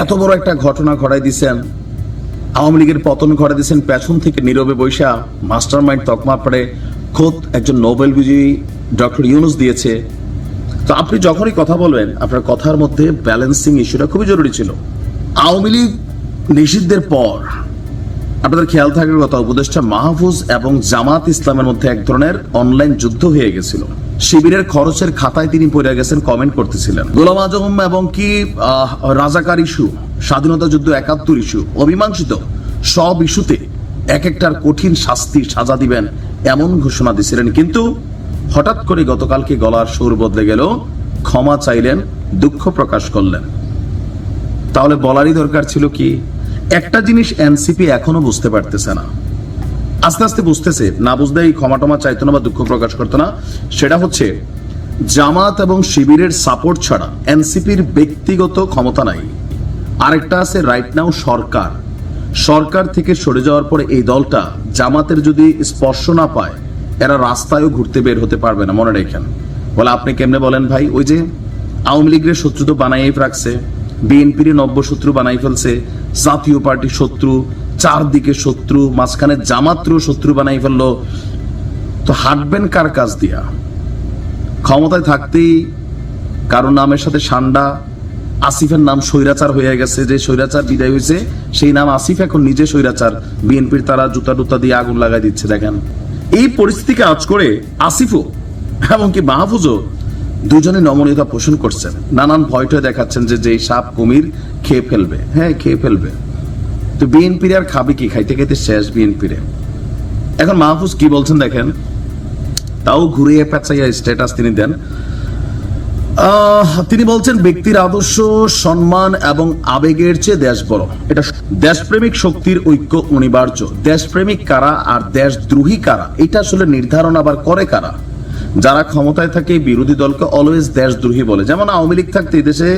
এত বড় একটা ঘটনা ঘটাই দিছেন। আওয়ামী লীগের পতন ঘটাই দিয়েছেন পেছন থেকে নীরবে বৈশা মাস্টার মাইন্ড তকমা পড়ে খোদ একজন নোবেল বিজয়ী ডক্টর ইউনুস দিয়েছে। তো আপনি যখনই কথা বলবেন, আপনার কথার মধ্যে ব্যালেন্সিং ইস্যুটা খুবই জরুরি ছিল। আওয়ামী লীগ নিষিদ্ধের পর আপনাদের খেয়াল থাকার কথা, উপদেষ্টা মাহফুজ এবং জামাত ইসলামের মধ্যে এক ধরনের অনলাইন যুদ্ধ হয়ে গেছিল। শিবিরের খরচের খাতায় তিনি পড়ে গেছেন কমেন্ট করতেছিলেন। গোলাম আজম এবং কি রাজাকার ইস্যু, স্বাধীনতা যুদ্ধ একাত্তর ইস্যু, অমীমাংসিত সব ইস্যুতে এক একটার কঠিন শাস্তি, সাজা দিবেন এমন ঘোষণা দিছিলেন। কিন্তু হঠাৎ করে গতকালকে গলার সুর বদলে গেল, ক্ষমা চাইলেন, দুঃখ প্রকাশ করলেন। তাহলে বলারই দরকার ছিল কি? একটা জিনিস এনসিপি এখনও বুঝতে পারতেছে না। আস্তে আস্তে বুঝতেছে, না বুঝতে এই ক্ষমা টমা চাইতো না বা দুঃখ প্রকাশ করতো না। সেটা হচ্ছে, জামাত এবং শিবিরের সাপোর্ট ছাড়া এনসিপির ব্যক্তিগত ক্ষমতা নাই। আরেকটা আছে রাইট নাও সরকার। সরকার থেকে সরে যাওয়ার পরে এই দলটা জামাতের যদি স্পর্শ না পায়, এরা রাস্তায়ও ঘুরতে বের হতে পারবে না, মনে রেখেন। বলে আপনি কেমনে বলেন ভাই? ওই যে আওয়ামী লীগের শত্রু তো বানাই রাখছে, বিএনপির নব্য শত্রু বানাই ফেলছে, জাতীয় পার্টি শত্রু চারদিকে শত্রু, মাঝখানে জামাত্র শত্রু বানাই ফেলল। তো হাঁটবেন কার কাজ দিয়া? ক্ষমতায় থাকতেই কারও নামের সাথে সান্ডা, আসিফের নাম স্বৈরাচার হয়ে গেছে, যে স্বৈরাচার বিদায় হয়েছে, সেই নাম আসিফ এখন নিজে স্বৈরাচার। বিএনপির তারা জুতা টুতা দিয়ে আগুন লাগাই দিচ্ছে, দেখেন। এই পরিস্থিতিকে আজ করে আসিফও এমনকি মাহফুজও দুজনে নমনীয়তা পোষণ করছেন। নানান ভয়টয় দেখাচ্ছেন যে যেই সাপ কুমির খেয়ে ফেলবে। হ্যাঁ খেয়ে ফেলবে। তো বিএনপির আর খাবে কি? খাইতে খাইতে শেষ বিএনপিরে এখন মাহফুজ কি বলছেন দেখেন? তাও ঘুরিয়ে পেঁচাইয়া স্ট্যাটাস তিনি দেন। তিনি বলছেন, ব্যক্তির আদর্শ, সম্মান এবং আবেগের চেয়ে দেশ বড় এটা দেশপ্রেমিক শক্তির ঐক্য অনিবার্য। দেশপ্রেমিক কারা আর দেশদ্রোহী কারা? এটা আসলে নির্ধারণ আবার করে কারা? যারা ক্ষমতায় থাকে, বিরোধী দলকে অলওয়েজ দেশদ্রোহী বলে। যেমন আওয়ামী লীগ থাকতে দেশে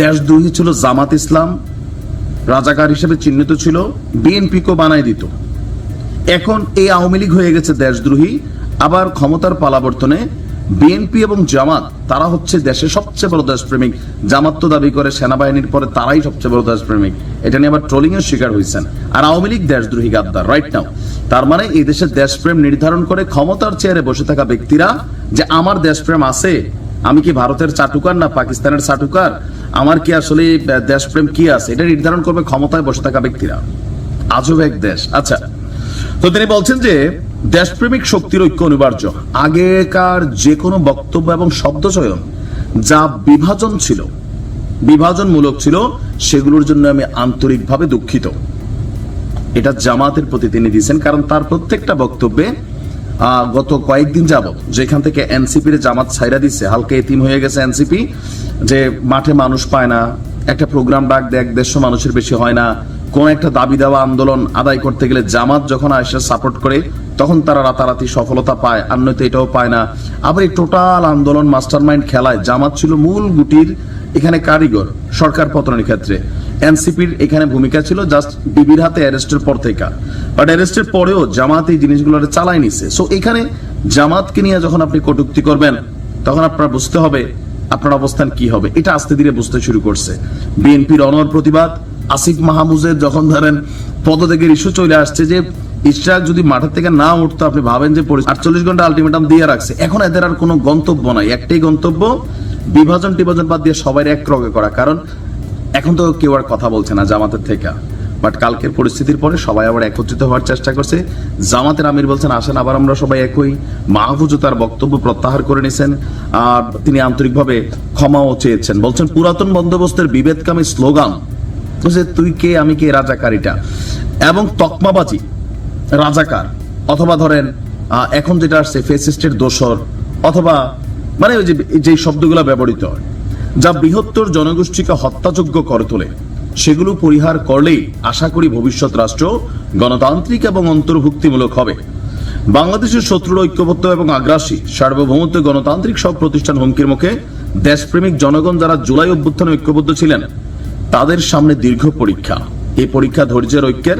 দেশদ্রোহী ছিল জামাত ইসলাম রাজাকার হিসেবে চিহ্নিত ছিল, বিএনপিকেও বানাই দিত। এখন এই আওয়ামী লীগ হয়ে গেছে দেশদ্রোহী, আবার ক্ষমতার পালাবর্তনে বিএনপি এবং জামাত, তারা হচ্ছে দেশের সবচেয়ে বড় দেশপ্রেমিক। জামাত তো দাবি করে সেনাবাহিনীর পরে তারাই সবচেয়ে বড় দেশপ্রেমিক। এটা নিয়ে আবার ট্রোলিং এর শিকার হয়েছেন। আর আওয়ামী লীগ দেশদ্রোহী গাদ্দার রাইট নাও তার মানে এই দেশের দেশপ্রেম নির্ধারণ করে ক্ষমতার চেয়ারে বসে থাকা ব্যক্তিরা যে আমার দেশপ্রেম আছে, আমি কি ভারতের চাটুকার না পাকিস্তানের চাটুকার? আমার কি আসলে দেশপ্রেম কি আছে? এটা নির্ধারণ করবে ক্ষমতায় বসে থাকা ব্যক্তিরা। আজব এক দেশ। আচ্ছা তো তিনি বলছেন যে, দেশপ্রেমিক শক্তির ঐক্য অনিবার্য। আগেকার যে কোনো বক্তব্য এবং শব্দ চয়ন যা বিভাজন ছিল, বিভাজনমূলক ছিল, সেগুলোর জন্য আমি আন্তরিকভাবে দুঃখিত। এটা জামাতের প্রতি তিনি দিয়েছেন, কারণ তার প্রত্যেকটা বক্তব্যে গত কয়েকদিন যাবত যেখান থেকে এনসিপির জামাত ছাইরা দিচ্ছে হালকা এতিম হয়ে গেছে এনসিপি, যে মাঠে মানুষ পায় না, একটা প্রোগ্রাম ডাক দেয়, এক দেড়শো মানুষের বেশি হয় না, কোন একটা দাবি দেওয়া আন্দোলন আদায় করতে গেলে জামাত যখন আসে সাপোর্ট করে, তখন তারা রাতারাতি সফলতা পায়, আর নয়তো এটাও পায় না। আবার এই টোটাল আন্দোলন মাস্টারমাইন্ড খেলায় জামাত ছিল মূল গুটির এখানে কারিগর, সরকার পতনের ক্ষেত্রে। এনসিপির এখানে ভূমিকা ছিল জাস্ট বিবির হাতে অ্যারেস্টের পর থেকে। বাট অ্যারেস্টের পরেও জামাত এই জিনিসগুলো চালাই নিছে। সো এখানে জামাতকে নিয়ে যখন আপনি কটুক্তি করবেন, তখন আপনার বুঝতে হবে আপনার অবস্থান কি হবে। এটা আস্তে ধীরে বুঝতে শুরু করছে। বিএনপির অনর প্রতিবাদ, আসিফ মাহমুজের যখন ধরেন পদত্যাগের ইস্যু চলে আসছে যে, ইশরাক যদি মাঠের থেকে না উঠতো, আপনি ভাবেন যে আটচল্লিশ ঘণ্টা আলটিমেটাম দিয়ে রাখছে। এখন এদের আর কোনো গন্তব্য নাই। একটাই গন্তব্য বিভাজন টিভাজন বাদ দিয়ে সবাই এক রগে করা। কারণ এখন তো কেউ আর কথা বলছে না জামাতের থেকে। বাট কালকের পরিস্থিতির পরে সবাই আবার একত্রিত হওয়ার চেষ্টা করছে। জামাতের আমির বলছেন, আসেন, আবার আমরা সবাই একই। মাহফুজও তার বক্তব্য প্রত্যাহার করে নিয়েছেন আর তিনি আন্তরিকভাবে ক্ষমাও চেয়েছেন। বলছেন, পুরাতন বন্দোবস্তের বিভেদকামী স্লোগান, যে তুই কে, আমি কে, রাজাকারিটা। এবং তকমাবাজি, রাজাকার, অথবা ধরেন এখন যেটা আসছে ফেসিস্টের দোসর, অথবা মানে ওই যে যে শব্দগুলো ব্যবহৃত হয়। যা বৃহত্তর জনগোষ্ঠীকে হত্যাযোগ্য করে তোলে। সেগুলো পরিহার করলেই আশা করি ভবিষ্যৎ রাষ্ট্র গণতান্ত্রিক এবং অন্তর্ভুক্তিমূলক হবে। বাংলাদেশের শত্রুর ঐক্যবদ্ধ এবং আগ্রাসী, সার্বভৌমত্ব গণতান্ত্রিক সব প্রতিষ্ঠান হুমকির মুখে দেশপ্রেমিক জনগণ যারা জুলাই অভ্যুত্থানে ঐক্যবদ্ধ ছিলেন, তাদের সামনে দীর্ঘ পরীক্ষা। এই পরীক্ষা ধৈর্যের ঐক্যের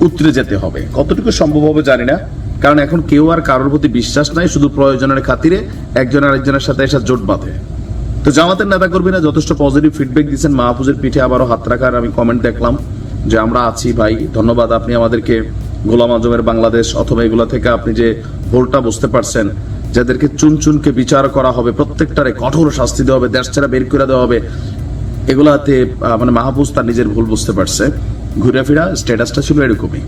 উতরে যেতে হবে। কতটুকু সম্ভব হবে জানি না, কারণ এখন কেউ আর কারোর প্রতি বিশ্বাস নাই, শুধু প্রয়োজনের খাতিরে একজন আরেকজনের সাথে এসে জোট বাঁধে। তো জামাতের নেতা কর্মীরা যথেষ্ট পজিটিভ ফিডব্যাক দিচ্ছেন মাহফুজের পিঠে আবারও হাত রাখার আমি কমেন্ট দেখলাম যে, আমরা আছি ভাই, ধন্যবাদ আপনি আমাদেরকে গোলাম আজমের বাংলাদেশ অথবা এগুলা থেকে আপনি যে ভুলটা বুঝতে পারছেন, যাদেরকে চুন চুনকে বিচার করা হবে, প্রত্যেকটারে কঠোর শাস্তি দেওয়া হবে, দেশ ছাড়া বের করে দেওয়া হবে, এগুলাতে মানে মাহফুজ তার নিজের ভুল বুঝতে পারছে। ঘুরে ফিরা স্ট্যাটাসটা ছিল এরকমই।